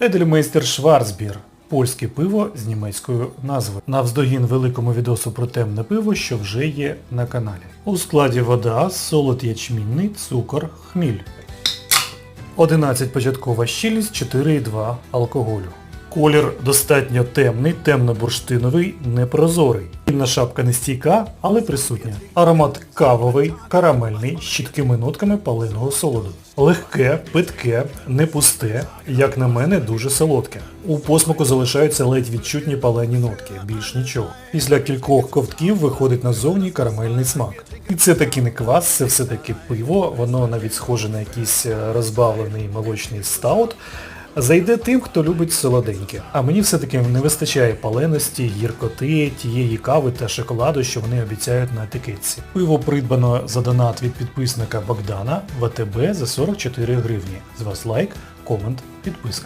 Едельмейстер Шварцбір. Польське пиво з німецькою назвою. Навздогін великому відосу про темне пиво, що вже є на каналі. У складі вода, солод ячмінний, цукор, хміль. 11 початкова щільність, 4,2 алкоголю. Колір достатньо темний, темно-бурштиновий, непрозорий. Вільна шапка не стійка, але присутня. Аромат кавовий, карамельний, з чіткими нотками паленого солоду. Легке, питке, не пусте, як на мене, дуже солодке. У посмаку залишаються ледь відчутні палені нотки, більш нічого. Після кількох ковтків виходить назовні карамельний смак. І це таки не квас, це все-таки пиво, воно навіть схоже на якийсь е, розбавлений молочний стаут. Зайде тим, хто любить солоденьке. А мені все-таки не вистачає паленості, гіркоти, тієї кави та шоколаду, що вони обіцяють на етикетці. Пиво придбано за донат від підписника Богдана в АТБ за 44 гривні. З вас лайк, комент, підписка.